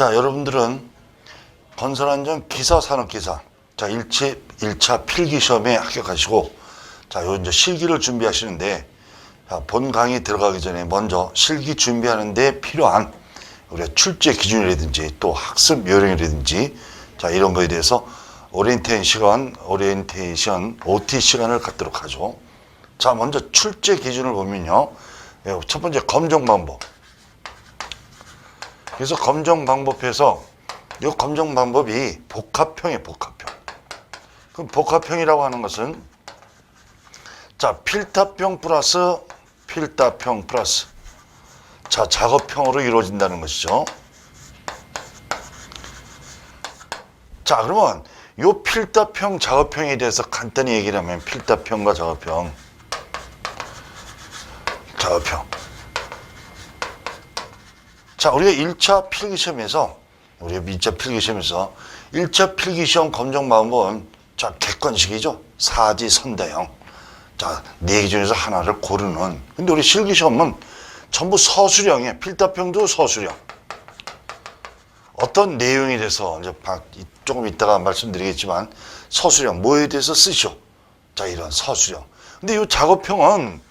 자, 여러분들은 건설안전 기사 산업기사 자, 1차, 1차 필기 시험에 합격하시고 자, 요 이제 실기를 준비하시는데 자, 본 강의 들어가기 전에 먼저 실기 준비하는 데 필요한 우리가 출제 기준이라든지 또 학습 요령이라든지 자, 이런 거에 대해서 오리엔테이션 시간, 오리엔테이션 OT 시간을 갖도록 하죠. 자, 먼저 출제 기준을 보면요. 예, 첫 번째 검정 방법. 그래서 검정 방법에서 이 검정 방법이 복합형이에요, 복합형. 그럼 복합형이라고 하는 것은 자, 필탑형 플러스 필탑형 플러스 자, 작업형으로 이루어진다는 것이죠. 자, 그러면 요 필답형, 작업형에 대해서 간단히 얘기를 하면 필답형과 작업형. 작업형. 자, 우리가 1차 필기시험에서, 우리가 2차 필기시험에서 1차 필기시험 검정 방법은 자, 객관식이죠. 사지 선다형. 자, 네 개 중에서 하나를 고르는. 근데 우리 실기시험은 전부 서술형이에요. 필답형도 서술형. 어떤 내용에 대해서 이제 조금 이따가 말씀드리겠지만 서술형 뭐에 대해서 쓰시오. 자 이런 서술형. 근데 이 작업형은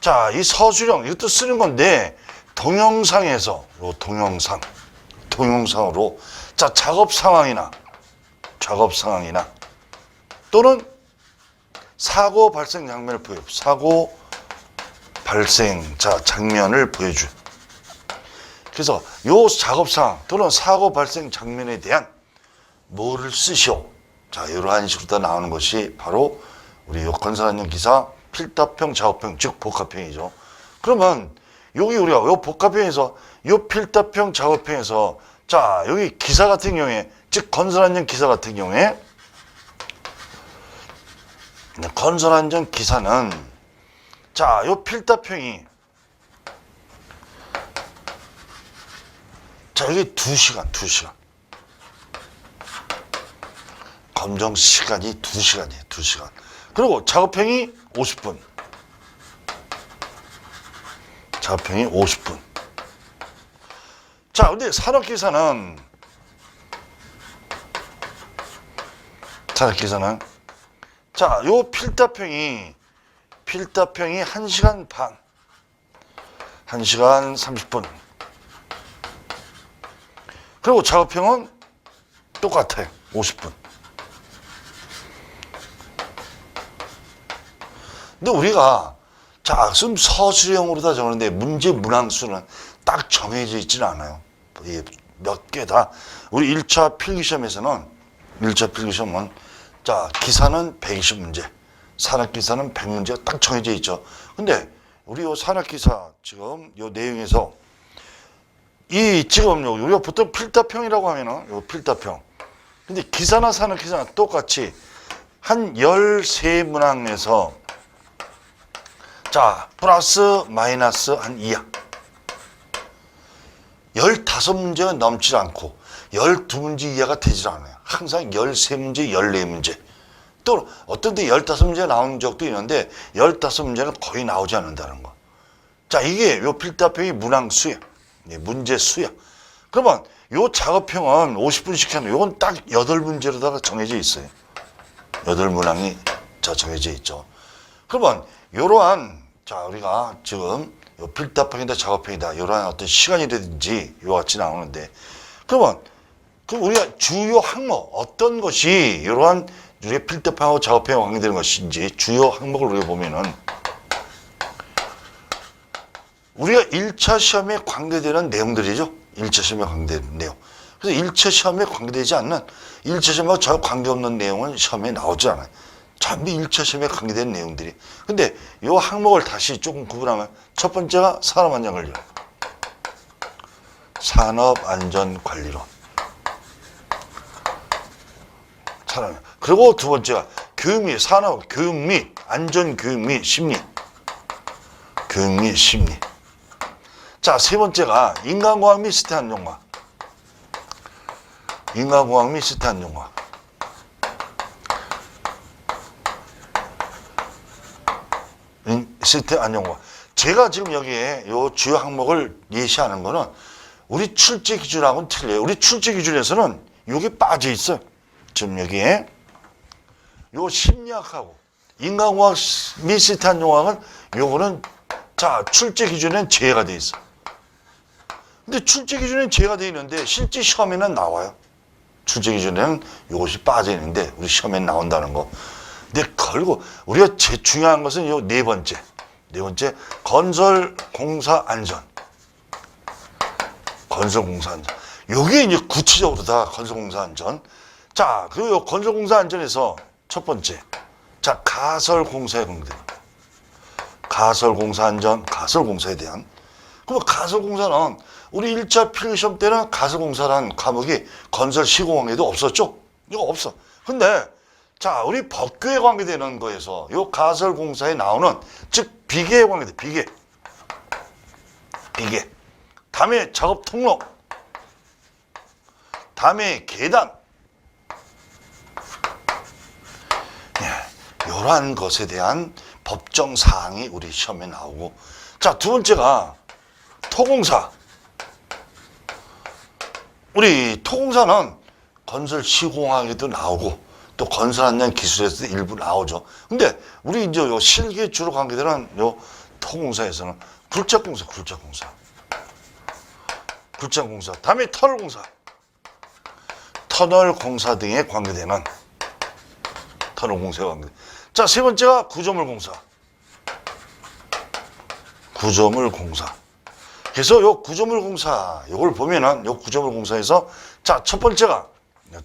자 이 서술형 이것도 쓰는 건데 동영상에서 요 동영상 동영상으로 자 작업 상황이나 작업 상황이나 또는 사고 발생 장면을 보여 사고 발생 자 장면을 보여줘. 그래서 요 작업 상황 또는 사고 발생 장면에 대한 뭐를 쓰시오. 자, 이러한 식으로 다 나오는 것이 바로 우리 요 건설안전 기사 필답형, 작업형, 즉 복합형이죠. 그러면 여기 우리가 요 복합형에서 요 필답형, 작업형에서 자, 여기 기사 같은 경우에 즉 건설안전 기사 같은 경우에 네, 건설안전 기사는 자, 요 필답형이 자, 여기 두시간두시간 검정 시간이 두시간이에요두시간 그리고 작업형이 50분. 작업형이 50분. 자, 근데 산업기사는 산업기사는 자, 요 필답형이 필답형이 1시간 반. 1시간 30분. 그리고 작업형은 똑같아요. 50분. 근데 우리가 자, 지금 서술형으로 다 정하는데 문제 문항수는 딱 정해져 있지는 않아요. 몇 개 다. 우리 1차 필기시험에서는 1차 필기시험은 자, 기사는 120문제, 산업기사는 100문제가 딱 정해져 있죠. 근데 우리 요 산업기사 지금 요 내용에서 이 지금 요 우리가 보통 필답형이라고 하면은 요 필답형. 근데 기사나 산업기사는 똑같이 한 13문항에서 자, 플러스 마이너스 한 2야. 15문제가 넘지 않고 12문제 이하가 되질 않아요. 항상 13문제, 14문제. 또 어떤 데 15문제 나온 적도 있는데 15문제는 거의 나오지 않는다는 거. 자, 이게 요 필답형이 문항수야. 네, 문제 수야. 그러면 요 작업형은 50분씩 하는 요건 딱 8문제로다가 정해져 있어요. 8문항이 자 정해져 있죠. 그러면 이러한 자 우리가 지금 요 필답형이다 작업형이다 이러한 어떤 시간이라든지 이와 같이 나오는데 그러면 그럼 우리가 주요 항목 어떤 것이 이러한 우리의 필답형하고 작업형에 관계되는 것인지 주요 항목을 우리가 보면은 우리가 1차 시험에 관계되는 내용들이죠. 1차 시험에 관계되는 내용. 그래서 1차 시험에 관계되지 않는 1차 시험하고 전혀 관계없는 내용은 시험에 나오지 않아요. 전부 1차 시험에 관계되는 내용들이. 근데 이 항목을 다시 조금 구분하면 첫 번째가 산업안전관리론. 산업안전관리론. 산업. 그리고 두 번째가 교육 및 산업, 교육 및 안전 교육 및 심리. 교육 및 심리. 자, 세 번째가 인간공학 및 안정화. 인간공학 및 안정화. 인- 시스템 안정화. 제가 지금 여기에 요 주요 항목을 예시하는 거는 우리 출제 기준하고는 틀려요. 우리 출제 기준에서는 요게 빠져 있어요. 지금 여기에 요 심리학하고 인간공학 미시한 용학은 요거는 자 출제 기준엔 제외가 돼 있어. 근데 출제 기준엔 제외가 돼 있는데 실제 시험에는 나와요. 출제 기준에는 요것이 빠져 있는데 우리 시험에 나온다는 거. 근데 걸고 우리가 제일 중요한 것은 요 네 번째. 네 번째 건설 공사 안전. 건설 공사 안전. 요게 이제 구체적으로 다 건설 공사 안전. 자, 그리고 요 건설 공사 안전에서 첫 번째. 자, 가설 공사에 관계된 가설 공사 안전, 가설 공사에 대한 그럼 가설 공사는 우리 1차 필기 시험 때는 가설 공사라는 과목이 건설 시공학에도 없었죠? 이거 없어. 근데 자, 우리 법규에 관계되는 거에서 요 가설 공사에 나오는 즉 비계에 관계돼. 비계. 비계. 다음에 작업 통로. 다음에 계단. 예, 이러한 것에 대한 법정 사항이 우리 시험에 나오고 자, 두 번째가 토공사. 우리 토공사는 건설 시공학에도 나오고 또 건설 안전 기술에서도 일부 나오죠. 근데 우리 이제 요 실기 주로 관계되는 요 토공사에서는 굴착공사, 굴착공사. 굴착공사. 다음에 터널공사. 터널 공사 등에 관계되는 터널 공사에 관계. 자, 세 번째가 구조물 공사. 구조물 공사. 그래서 요 구조물 공사, 요걸 보면은 요 구조물 공사에서 자, 첫 번째가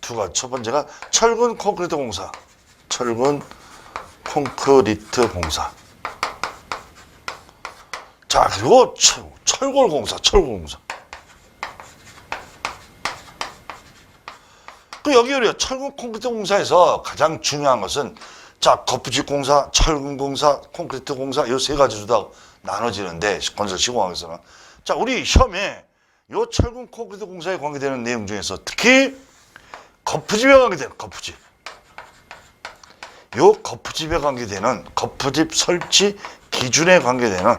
두가 첫 번째가 철근 콘크리트 공사. 철근 콘크리트 공사. 자, 그리고 철, 철골 공사, 철골 공사. 그 여기 우리가 철근 콘크리트 공사에서 가장 중요한 것은 자 거푸집 공사, 철근 공사, 콘크리트 공사 이 세 가지로 다 나눠지는데 건설 시공학에서는 자 우리 시험에 요 철근 콘크리트 공사에 관계되는 내용 중에서 특히 거푸집에 관계되는 거푸집 요 거푸집에 관계되는 거푸집 설치 기준에 관계되는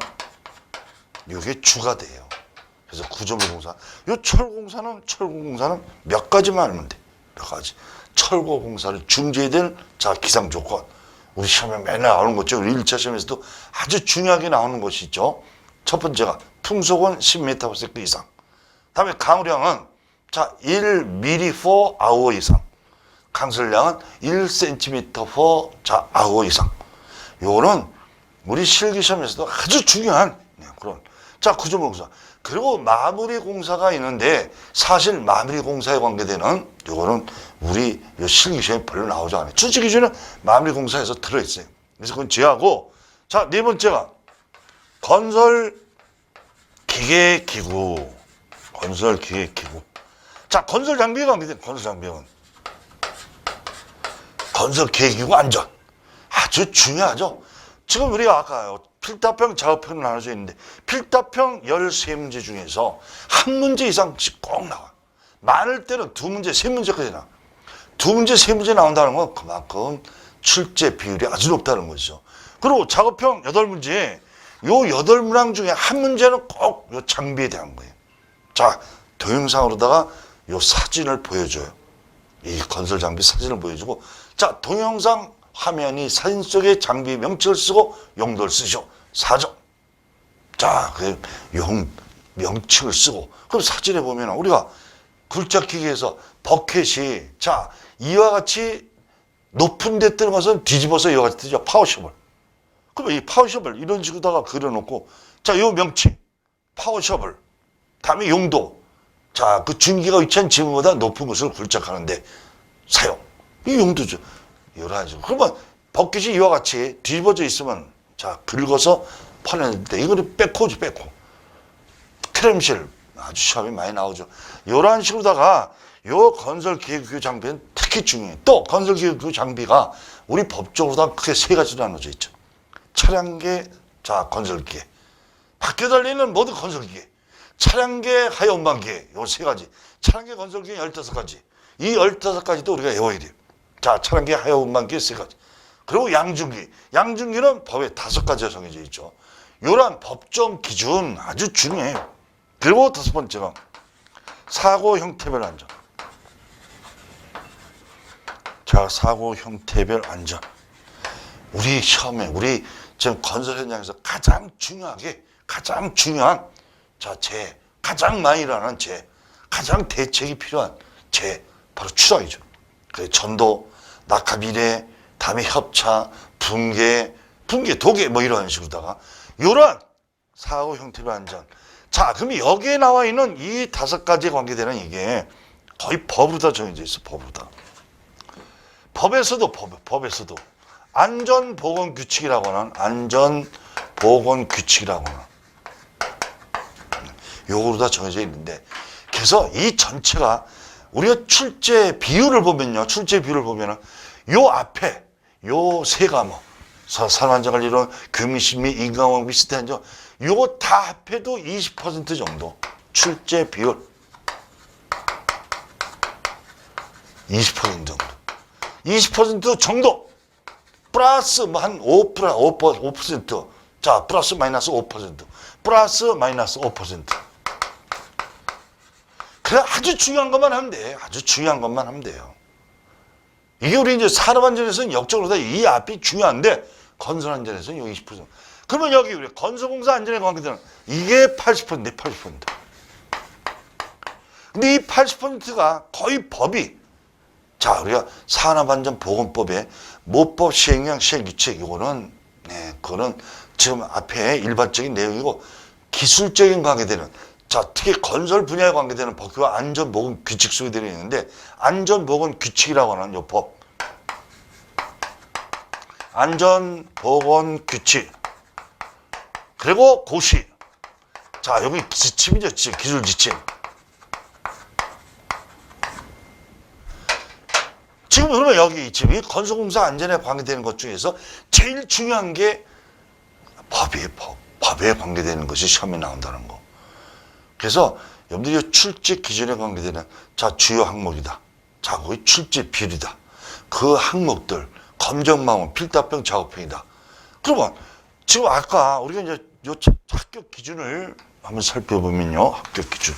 요게 주가 돼요. 그래서 구조물 공사. 요 철공사는 철공사는 몇 가지만 알면 돼. 몇 가지. 철거 공사를 중재해야 될 자, 기상 조건. 우리 시험에 맨날 나오는 거죠. 우리 1차 시험에서도 아주 중요하게 나오는 것이 있죠. 첫 번째가 풍속은 10m/s 이상. 다음에 강우량은 자, 1mm for hour 이상. 강설량은 1cm for 자, hour 이상. 요거는 우리 실기 시험에서도 아주 중요한 네, 그런 자 구조물 공사 그리고 마무리 공사가 있는데 사실 마무리 공사에 관계되는 요거는 우리 요 실기 시험에 별로 나오지 않아요. 출제 기준은 마무리 공사에서 들어 있어요. 그래서 그건 제하고 자 네 번째가 건설 기계 기구 건설 기계 기구 자 건설 장비에 관계된 건설 장비는 건설 기구 안전 아주 중요하죠. 지금 우리가 아까 필답형, 작업형을 나눠져 있는데 필답형 13문제 중에서 한 문제 이상씩 꼭 나와. 많을 때는 두 문제, 세 문제까지 나와. 두 문제, 세 문제 나온다는 건 그만큼 출제 비율이 아주 높다는 거죠. 그리고 작업형 여덟 문제, 요 여덟 문항 중에 한 문제는 꼭 요 장비에 대한 거예요. 자, 동영상으로다가 요 사진을 보여줘요. 이 건설 장비 사진을 보여주고, 자, 동영상 화면이 사진 속의 장비 명칭을 쓰고 용도를 쓰죠. 사정. 자, 그 용, 명칭을 쓰고. 그럼 사진에 보면 우리가 굴착기계에서 버켓이 자, 이와 같이 높은 데 뜨는 것은 뒤집어서 이와 같이 뜨죠. 파워셔블. 그럼 이 파워셔블 이런 식으로다가 그려놓고 자, 요 명칭. 파워셔블. 다음에 용도. 자, 그 중기가 위치한 지문보다 높은 것을 굴착하는데 사용. 이 용도죠. 여러 가지. 그러면 버킷이 이와 같이 뒤집어져 있으면 자 긁어서 파내는데 이거는 백호지 백호. 트램실 아주 시험이 많이 나오죠. 이러한 식으로다가 요 건설 기획 장비는 특히 중요해. 또 건설 기획 장비가 우리 법적으로 다 크게 세 가지로 나눠져 있죠. 차량계, 자 건설기계, 바퀴 달리는 모든 건설기계, 차량계, 하연방기계 요 세 가지. 차량계, 건설기계 15가지. 이 15가지도 우리가 외워야 돼요. 자, 차량계 하여운반기 세 가지. 그리고 양중기. 양중기는 법에 다섯 가지가 정해져 있죠. 이러한 법정 기준 아주 중요해요. 그리고 다섯 번째가 사고 형태별 안전. 자, 사고 형태별 안전. 우리 시험에 우리 지금 건설 현장에서 가장 중요하게 가장 중요한 자, 재 가장 많이 일어나는 재 가장 대책이 필요한 재 바로 추락이죠. 그래 전도, 낙하비례, 다음에 협차, 붕괴, 붕괴, 도괴 뭐 이런 식으로다가 이런 사고 형태별 안전. 자, 그럼 여기에 나와 있는 이 다섯 가지에 관계되는 이게 거의 법으로 다 정해져 있어, 법으로 다. 법에서도 법, 법에서도 안전보건 규칙이라고 하는 안전보건 규칙이라고 하는 요거로 다 정해져 있는데 그래서 이 전체가 우리가 출제 비율을 보면요 출제 비율을 보면은 요 앞에 요 세 과목 이론 교민심 및 인간왕 비슷한 점 요거 다 합해도 20% 정도 출제 비율 20% 정도 20% 정도 플러스 뭐한5 플러스 5%, 5%. 자, 플러스 마이너스 5%. 플러스 마이너스 5%. 그래 아주 중요한 것만 하면 돼. 아주 중요한 것만 하면 돼요. 이게 우리 이제 산업 안전에서는 역적으로 다이 앞이 중요한데 건설 안전에서는 여기 20%. 그러면 여기 우리 건설공사 안전에 관계되는 이게 80%인데 80%. 근데 이 80%가 거의 법이 자, 우리가 산업안전보건법의 모법 시행령 시행 규칙 이거는 네, 그거는 지금 앞에 일반적인 내용이고 기술적인 관계되는 자, 특히 건설 분야에 관계되는 법규와 안전보건 규칙 들어 있는데 안전보건 규칙이라고 하는 요 법. 안전보건 규칙. 그리고 고시. 자, 여기 지침이죠. 지침, 기술 지침. 지금 그러면 여기 지금 이 건설공사 안전에 관계되는 것 중에서 제일 중요한 게 법이에요, 법. 법에 관계되는 것이 시험에 나온다는 거. 그래서 여러분들이 출제 기준에 관계되는 자, 주요 항목이다. 자, 거기 출제 비율이다. 그 항목들, 검정망원, 필답병 작업형이다. 그러면 지금 아까 우리가 이제 요 차- 합격 기준을 한번 살펴보면요. 합격 기준.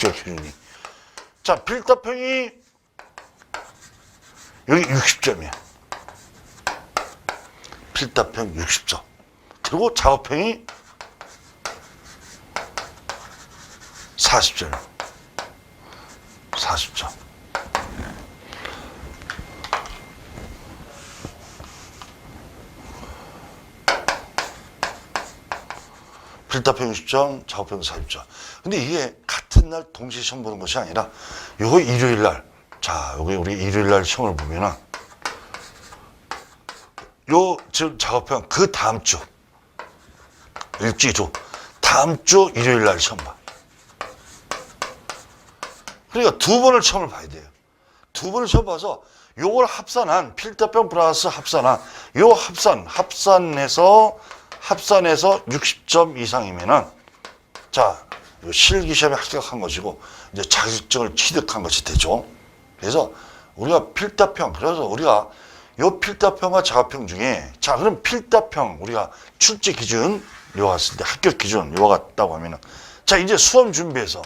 요 합격 기준이. 자, 필답형이 여기 60점이야. 필답형 60점. 그리고 작업형이 40점. 40점. 필답형 60점, 작업형 40점. 근데 이게 같은 날 동시에 시험 보는 것이 아니라 요거 일요일 날. 자, 여기 우리 일요일 날 시험을 보면은 요 지금 작업형 그 다음 주 일주일 후 다음 주 일요일 날 시험 봐. 그러니까 두 번을 시험을 봐야 돼요. 두 번을 시험 봐서 요걸 합산한 필답병 플러스 합산한 요 합산 합산해서 합산해서 60점 이상이면은 자, 요 실기 시험에 합격한 것이고 이제 자격증을 취득한 것이 되죠. 그래서 우리가 필답형 그래서 우리가 요 필답형과 작업형 중에 자 그럼 필답형 우리가 출제 기준 요 왔을 때 합격 기준 요 같다고 하면은 자 이제 수험 준비해서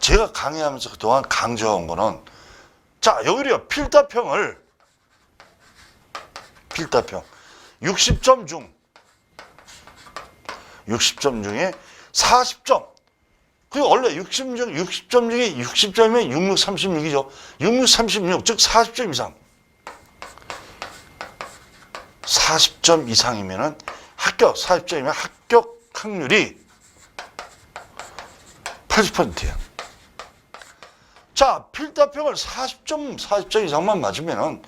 제가 강의하면서 그동안 강조한 거는 자 여기 우리가 필답형을 필답형 60점 중 60점 중에 40점 그리고 원래 60점, 중 60점 중에 60점이면 66, 36이죠. 66, 36, 즉 40점 이상. 40점 이상이면은 합격, 40점이면 합격 확률이 80%예요. 자, 필답형을 40점, 40점 이상만 맞으면은